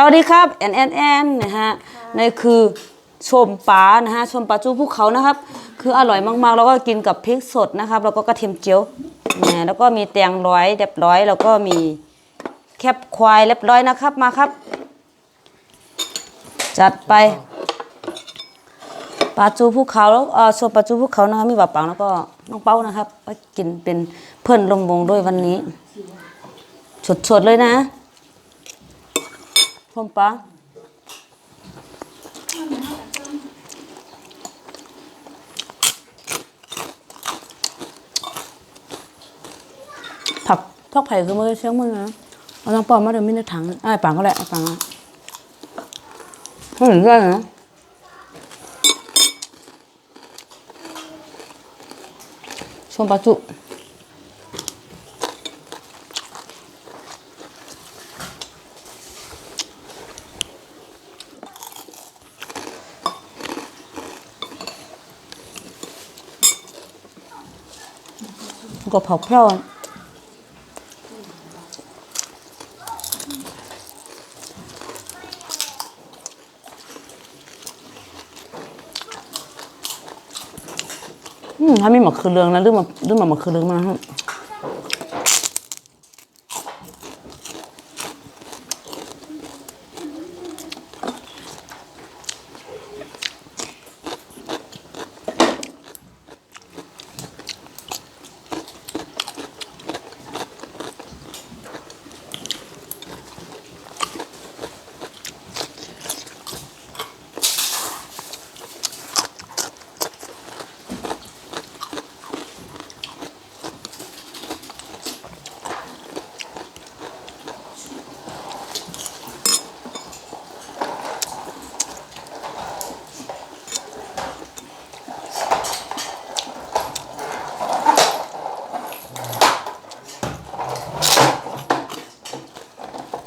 สวัสดีครับแอนแอนแอนนะฮะนี่คือชมปลานะฮะชมปลาจูภูเขานะครับ คืออร่อยมากๆ แล้วก็กินกับพริกสดนะครับ แล้วก็กระเทียมเจียวเนี่ยแล้วก็มีแตงร้อยเรียบร้อย แล้วก็มีแคบควายเรียบร้อยนะครับมาครับ จัดไปปลาจูภูเขาแล้วเออชมปลาจูภูเขานะครับมีบ่าปังแล้วก็น้องเป้านะครับไว้กินเป็นเพื่อนลมวงด้วยวันนี้สดๆเลยนะ ชมปลาผักทอกไผ่คือมือเชียงมือนะเอาน้องปอมมาเดี๋ยวมีในถังไอ้ปังก็แหละไอ้ปังอะไม่เห็นด้วยนะชมปลาจุ ก็เผาพร้อนอืมถ้ามีหมักคือเรืองนะลืมมาเรื่องมาหมักคือเรืองมาฮะ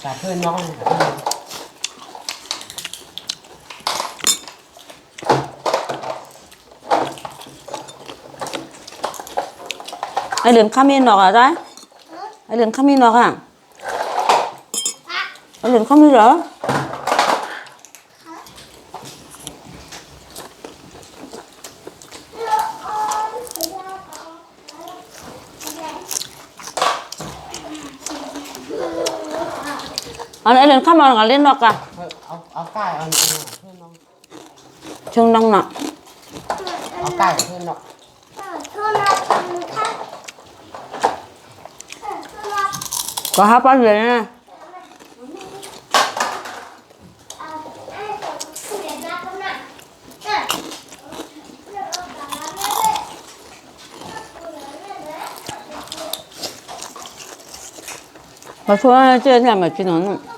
กับเพื่อนน้องกับเพื่อนไอเหลืองข้ามีนอกอะจ๊ะไอเหลืองข้ามีนอกอะไอเหลืองข้ามีเหรอ อันไอเหลืองข้ามานอกเล่นนอกอ่ะ เอาเอาเอาไก่เอาเนื้อเพื่อนน้อง เชิงน้องน่ะ เอาไก่เพื่อนน้อง ก็หาปลาเหลืองนะ 我说这两个只能弄。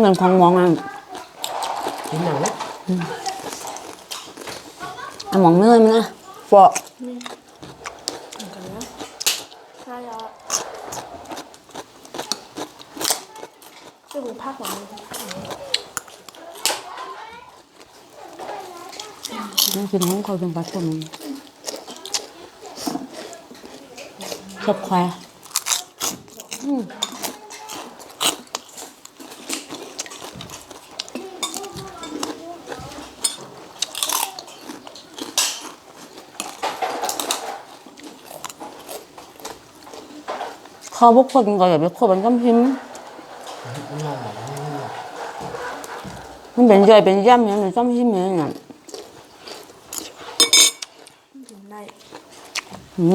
เงินของมองอะกินหนังนะอะมองเนื้อมันนะฟอใช่แล้วจะหูภาคหวังนี่คือน้องเขาเป็นปลาส้มชอบควายอืม เขาพวกคนก็อย่าไปคบมันก็พิมพ์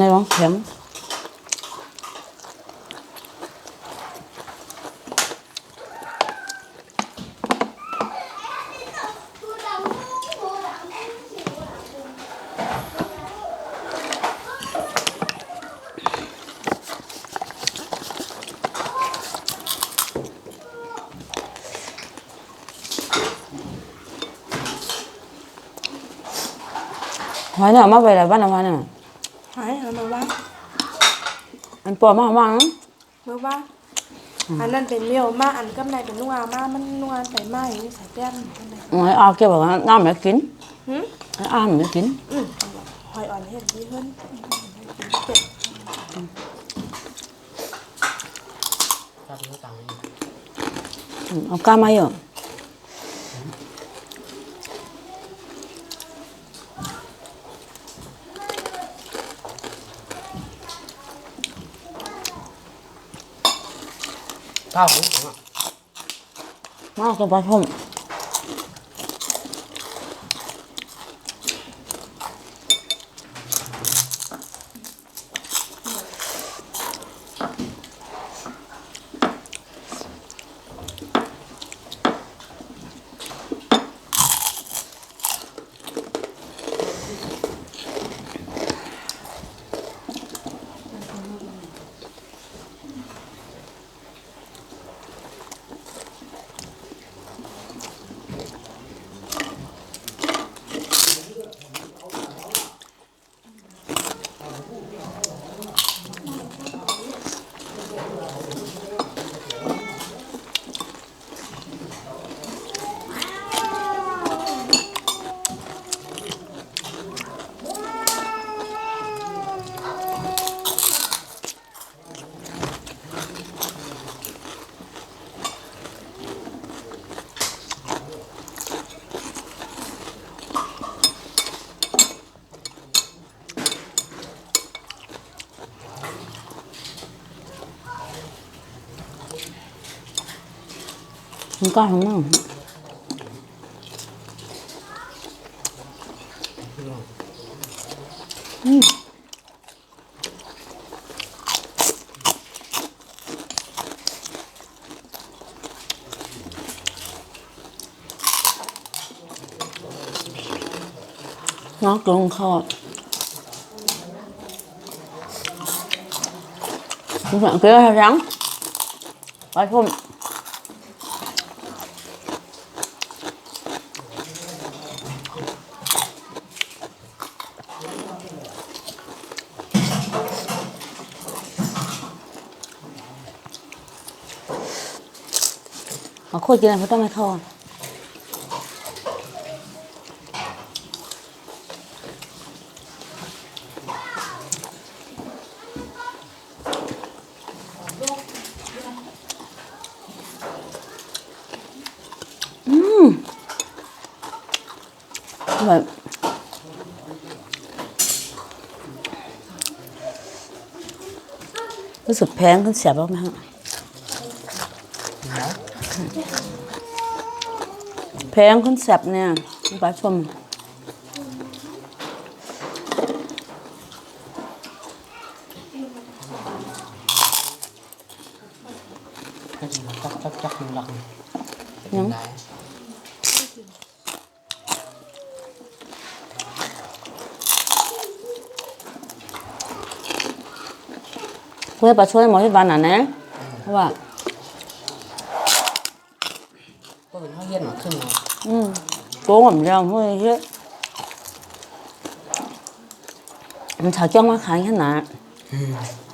น้องบ อกให้น้องมันเป็นย่อยเป็นย่ำอย่างนี้ต้องพิมพ์อย่างนี้ถึงในในร้องแข็งหอยเนี่ยมาไปแล้วบ้านเราเนี่ยหายเอามาว่าอันปวดมากมากนะเมื่อว่าอันนั้นเป็นเลี้ยวมาอันกำไรเป็นนุ่งอามามันนุ่งอาใส่ไม้ใส่แป้นกันเลยหอยอาเก็บบอกว่าน้ำไม่กินหืมไอ้อ้ามไม่กินอืมหอยอ่อนเห็ดดีขึ้นเจ็บจับเนื้อตังค์นี่อืมเอาก้ามาอยู่ข้าวของอะ มากินปลาส้มมันก้าของมั่ม น้องกลงคอดคุณสั่งเกลือให้ยังไปพุ่ มมาโคตรกินอะไรเขาต้องไม่ทอดอืมแบบรู้สึกแพงขึ้นเสียบบ้างไหมฮะ แล้วแพงขึ้นแสบเนี่ยคุณปลาชมก็จะจักจักจักหนึ่งหลักยังได้เพื่อปลาช่วยหมอที่บ้านน่ะนะเพราะว่า ก็เป็นข้าวเย็น หน่อยขึ้นมาอืมโกงผมยังเฮ้ยเยอะมันชาวจ้องมาขายขนาด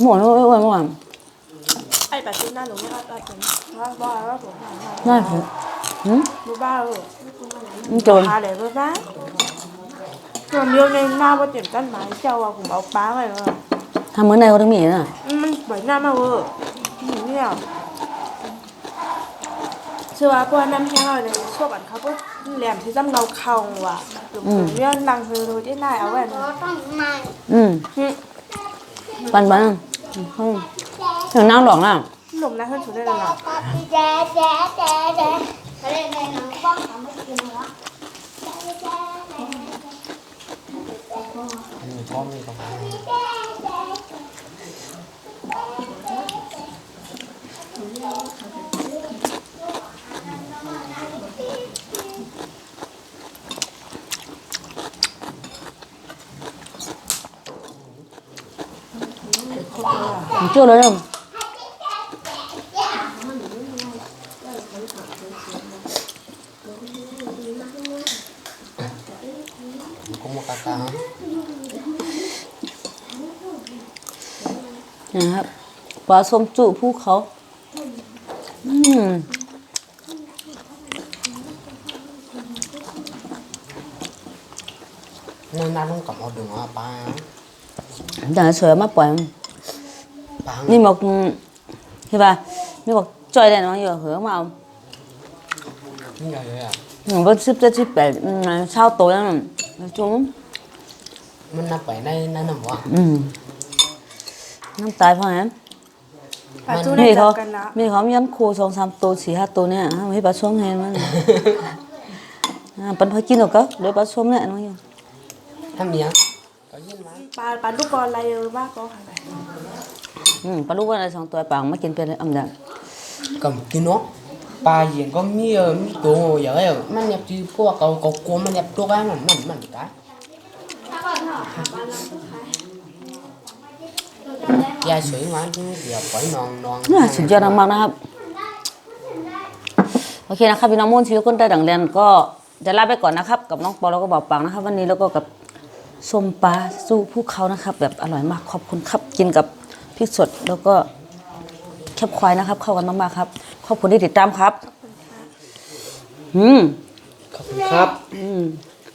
หมดแล้วเอ้ยเอ้ยเมื่อวานไอ้ปัจจุบันหนูไม่รับได้กันว่าบ้าว่าผมหาน่าเถอะหืมบ้าบ้าเออมันโจรหาเลยบ้าบ้าส่วนเดียวในหน้าว่าเจ็บต้นไม้เจ้าว่าผมเอาป้าไปเลยทำเหมือนในวันนี้น่ะมันใบหน้ามาเวอร์เนี่ย ชื่อว่าพวกน้ำแข็งเราในชอบอันเขาพวกแหลมที่จำเราเข่าว่ะหรือเรื่องดังคือรู้ที่นายเอาไว้นะอืมอืมปันปันอืมเฮ้ยเดี๋ยวนั่งหลอกน่ะหนุ่มนะขึ้นสุดได้เลยนะแจ๊แจ๊แจ๊แจ๊เขาเรียกในหนังบ้องทำไม่กินเหรอแจ๊แจ๊อันนี้ก็มีกับผมเชื่ อเลยนะก็มากากานะครับปลาส้มจุภูเขาอืมนั่นนั่นต้องกลับเอ นี่บอกอืมใช่ป่ะนี่บอกจ่อยได้น้องอยู่เหอะมาเอานี่ใหญ่เลยอะหนูก็สิบเจ็ดสิบแปดอืมเช่าโตแล้วน่ะจุ้มมันนับไปในนั้นน่ะวะอืมน้ำตายเพราะงั้นปลาจูได้มีจัเขาบกันนะมีเขามียันครูสองสามตัวสี่ห้าตัวเนี่ยไม่ปลาช่วงเห็นมั้ยอ่าปันพอกินหรอกก็เดี๋ยวปลาช่วงเนี่ยน้องอยู่ทำเนี้ยก็ยินมา ปลาปลาลูกบอลอะไรเยอะมากก็ค่ะอืมปลาลูกว่าอะไรสองตัวปางมากินเป็นอำดับ cầm cái nó bà hiện có mi ờ mi tổ ngồi giờ ấy mà nhập chứ pua cầu cầu cố mà nhập chỗ cái mình mình mình cái da sữa mà chứ giờ phải non non น่าสุดยอดมากๆนะครับโอเคนะครับพี่น้องมุ่นชีวิตคนใต้ดังเรียนก็จะลาไปก่อนนะครับ กับน้องปอแล้วก็บอกปังนะครับ วันนี้แล้วก็กับ ส้มปลาสู้ภูเขานะครับ แบบอร่อยมากขอบคุณครับกินกับพริกสดแล้วก็แคบควายนะครับ เข้ากันมากๆครับ ขอบคุณที่ติดตามครับ อืมครับ อืม